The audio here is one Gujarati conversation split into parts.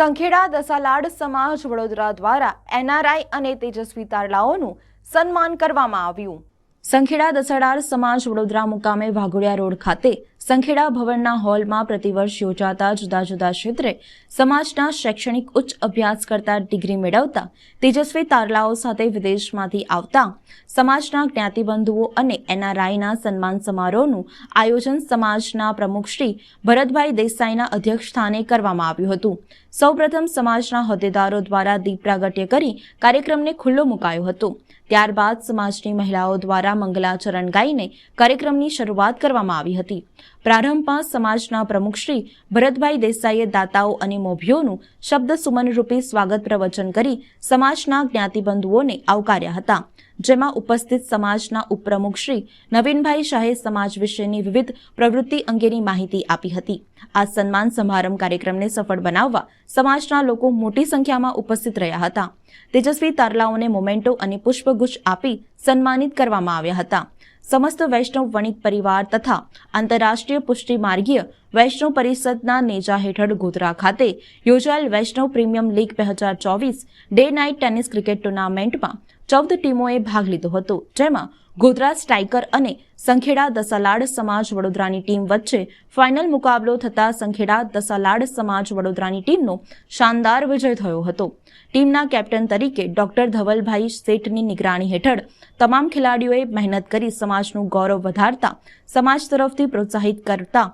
સંખેડા દસાલાડ સમાજ વડોદરા દ્વારા એનઆરઆઈ અને તેજસ્વી તારલાઓનું સન્માન કરવામાં આવ્યું. સંખેડા દસાડાર સમાજ વડોદરા મુકામે વાઘોડિયા રોડ ખાતે સંખેડા ભવનના હોલમાં પ્રતિવર્ષ યોજાતા જુદા જુદા ક્ષેત્રે સમાજના શૈક્ષણિક ઉચ્ચ અભ્યાસ કરતા ડિગ્રી મેળવતા તેજસ્વી તારલાઓ સાથે વિદેશમાંથી આવતા સમાજના જ્ઞાતિબંધુઓ અને એનઆરઆઈના સન્માન સમારોહનું આયોજન સમાજના પ્રમુખ શ્રી ભરતભાઈ દેસાઈના અધ્યક્ષસ્થાને કરવામાં આવ્યું હતું. સૌપ્રથમ સમાજના હોદ્દેદારો દ્વારા દીપ પ્રાગટ્ય કરી કાર્યક્રમને ખુલ્લો મુકાયો હતો. ત્યારબાદ સમાજની મહિલાઓ દ્વારા મંગલાચરણ ગાઈને કાર્યક્રમની શરૂઆત કરવામાં આવી હતી. પ્રારંભમાં સમાજના પ્રમુખ શ્રી ભરતભાઈ દેસાઈએ દાતાઓ અને મોભીઓનું શબ્દ સુમનરૂપી સ્વાગત પ્રવચન કરી સમાજના જ્ઞાતિબંધુઓને આવકાર્યા હતા. જેમાં ઉપસ્થિત સમાજના ઉપપ્રમુખ શ્રી નવીનભાઈ શાહે સમાજ વિશેની વિવિધ પ્રવૃત્તિ અંગેની માહિતી આપી હતી. આ સન્માન સમારંભ કાર્યક્રમને સફળ બનાવવા સમાજના લોકો મોટી સંખ્યામાં ઉપસ્થિત રહ્યા હતા. તેજસ્વી તારલાઓને મોમેન્ટો અને પુષ્પગુચ્છ આપી સન્માનિત કરવામાં આવ્યા હતા. સમસ્ત વૈષ્ણવ વણિક પરિવાર તથા આંતરરાષ્ટ્રીય પુષ્ટિ માર્ગીય વૈષ્ણવ પરિષદના નેજા હેઠળ ગોધરા ખાતે યોજાયેલ વૈષ્ણવ પ્રીમિયમ લીગ બે હજાર ચોવીસ ડે નાઇટ ટેનિસ ક્રિકેટ ટુર્નામેન્ટમાં ચૌદ ટીમોએ ભાગ લીધો હતો, જેમાં ગોધરા સ્ટ્રાઇકર અને સંખેડા દસાલાડ સમાજ વડોદરાની ટીમ વચ્ચે ફાઇનલ મુકાબલો થતાં સંખેડા દસાલાડ સમાજ વડોદરાની ટીમનો શાનદાર વિજય થયો હતો. ટીમના કેપ્ટન તરીકે ડોક્ટર ધવલભાઈ શેઠની નિગરાણી હેઠળ તમામ ખેલાડીઓએ મહેનત કરી સમાજનું ગૌરવ વધારતા સમાજ તરફથી પ્રોત્સાહિત કરતા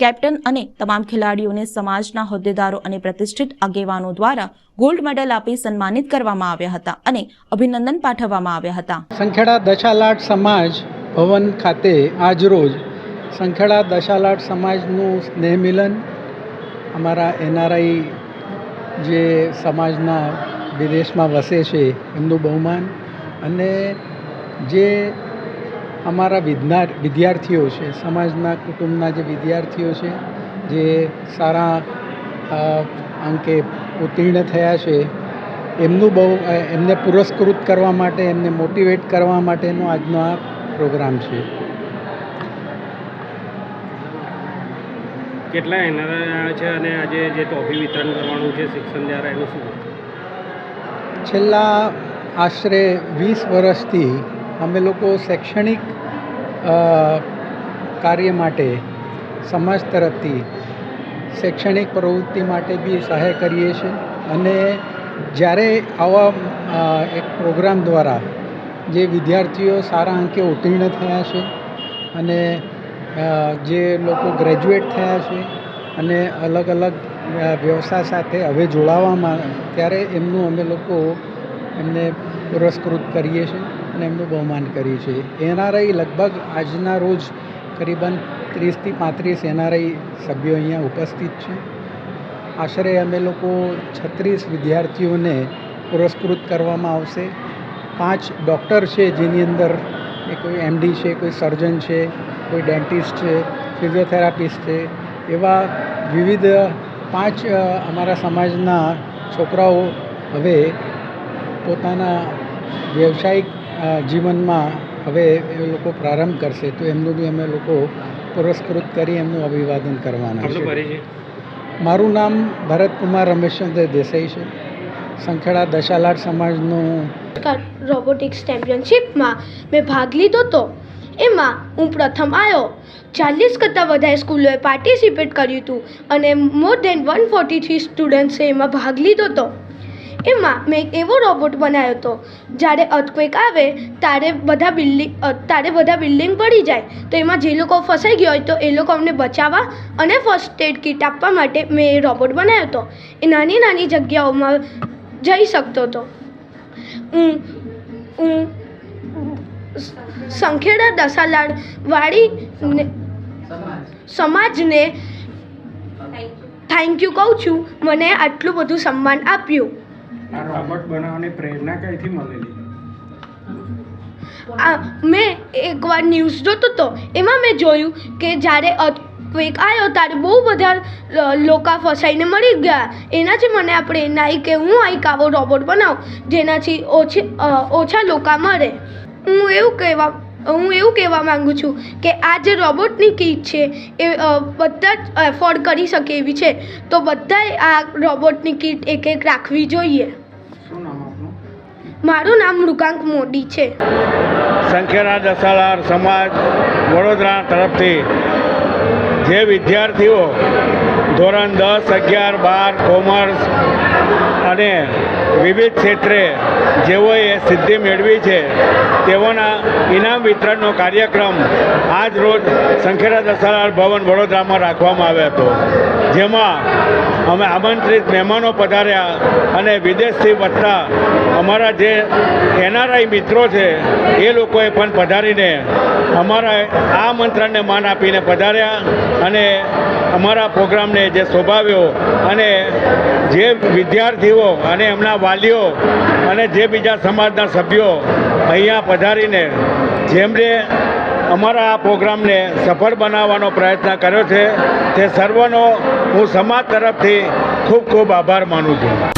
કેપ્ટન અને તમામ ખેલાડીઓને સમાજના હોદ્દેદારો અને પ્રતિષ્ઠિત આગેવાનો દ્વારા ગોલ્ડ મેડલ આપી સન્માનિત કરવામાં આવ્યા હતા અને અભિનંદન પાઠવવામાં આવ્યા હતા. સંખેડા દશાલાટ સમાજ ભવન ખાતે આજરોજ સંખેડા દશાલાટ સમાજનું સ્નેહ મિલન અમારા એનઆરઆઈ જે સમાજના વિદેશમાં વસે છે એમનું બહુમાન અને જે અમારા વિદ્યાર વિદ્યાર્થીઓ છે સમાજના કુટુંબના જે વિદ્યાર્થીઓ છે જે સારા અંકે ઉત્તીર્ણ થયા છે એમનું બહુ એમને પુરસ્કૃત કરવા માટે એમને મોટિવેટ કરવા માટેનો આજનો આ પ્રોગ્રામ છે. કેટલા એનઆરઆઈ છે અને આજે જે ટ્રોફી વિતરણ કરવાનું છે શિક્ષણ દ્વારા એનું શું? છેલ્લા આશરે વીસ વર્ષથી અમે લોકો શૈક્ષણિક કાર્ય માટે સમાજ તરફથી શૈક્ષણિક પ્રવૃત્તિ માટે બી સહાય કરીએ છીએ. અને જ્યારે આવા એક પ્રોગ્રામ દ્વારા જે વિદ્યાર્થીઓ સારા અંકે ઉત્તીર્ણ થયા છે અને જે લોકો ગ્રેજ્યુએટ થયા છે અને અલગ અલગ વ્યવસાય સાથે હવે જોડાવામાં, ત્યારે એમનું અમે લોકો એમને પુરસ્કૃત કરીએ છીએ અને એમનું બહુમાન કરીએ છીએ. એનઆરઆઈ લગભગ આજના રોજ કરીબન ત્રીસથી પાંત્રીસ એનઆરઆઈ સભ્યો અહીંયા ઉપસ્થિત છે. આશરે અમે લોકો છત્રીસ વિદ્યાર્થીઓને પુરસ્કૃત કરવામાં આવશે. પાંચ ડૉક્ટર છે જેની અંદર એ કોઈ એમડી છે, કોઈ સર્જન છે, કોઈ ડેન્ટિસ્ટ છે, ફિઝિયોથેરાપિસ્ટ છે, એવા વિવિધ પાંચ અમારા સમાજના છોકરાઓ હવે પોતાના વ્યવસાયિક જીવનમાં હવે એ લોકો પ્રારંભ કરશે તો એમનું બી અમે લોકો પુરસ્કૃત કરી એમનું અભિવાદન કરવાના છે. મારું નામ ભરતકુમાર રમેશચંદ્ર દેસાઈ છે. સંખેડા દશાલાડ સમાજનું રોબોટિક્સ ચેમ્પિયનશિપમાં મેં ભાગ લીધો હતો એમાં હું પ્રથમ આવ્યો. ચાલીસ કરતાં વધારે સ્કૂલોએ પાર્ટિસિપેટ કર્યું હતું અને more than one forty three સ્ટુડન્ટ્સે એમાં ભાગ લીધો હતો એમાં મેં એક એવો રોબોટ બનાવ્યો હતો. જ્યારે અર્થક્વેક આવે ત્યારે બધા બિલ્ડિંગ ત્યારે બધા બિલ્ડિંગ પડી જાય. તો એમાં જે લોકો ફસાઈ ગયા હોય તો એ લોકો અમને બચાવવા અને ફર્સ્ટ એડ કિટ આપવા માટે મેં એ રોબોટ બનાવ્યો હતો. એ નાની નાની જગ્યાઓમાં જઈ શકતો હતો. હું હું સંખેડા દસાલાડ વાળી સમાજને થેન્ક યુ કહું છું. મને આટલું બધું સન્માન આપ્યું. આ રોબોટ બનાવવાની પ્રેરણા કઈથી મળેલી? આ મેં એકવાર ન્યૂઝ જોતો હતો એમાં મેં જોયું કે જ્યારે અર્થક્વેક આવ્યો ત્યારે બહુ બધા લોકા ફસાઈને મરી ગયા. એનાથી મને આ પ્રેરણા આવી કે હું એક આવો રોબોટ બનાવું, જેનાથી ઓછી ઓછા લોકો મરે. હું એવું કહેવા હું એવું કહેવા માગું છું કે આ જે રોબોટની કીટ છે એ બધા જ એફોર્ડ કરી શકે એવી છે. તો બધાએ આ રોબોટની કીટ એક એક રાખવી જોઈએ. મારું નામ મૃગાંક મોદી છે. સંખ્યાના દસાલાર સમાજ વડોદરા તરફથી જે વિદ્યાર્થીઓ ધોરણ દસ, અગિયાર, બાર, કોમર્સ અને વિવિધ ક્ષેત્રે જેઓએ સિદ્ધિ મેળવી છે, તેઓના ઇનામ વિતરણનો કાર્યક્રમ આજ રોજ સંખેડા દસાલાલ ભવન વડોદરામાં રાખવામાં આવ્યો હતો. જેમાં અમે આમંત્રિત મહેમાનો પધાર્યા અને વિદેશથી વસતા અમારા જે એનઆરઆઈ મિત્રો છે, એ લોકોએ પણ પધારીને અમારા આ આમંત્રણને માન આપીને પધાર્યા અને અમારા પ્રોગ્રામને જે શોભાવ્યો અને જે વિદ્યાર્થીઓ અને એમના વાલીઓ અને જે બીજા સમાજના સભ્યો અહીંયા પધારીને જેમણે અમારા આ પ્રોગ્રામને સફળ બનાવવાનો પ્રયત્ન કર્યો છે, તે સર્વનો હું સમાજ તરફથી ખૂબ ખૂબ આભાર માનું છું.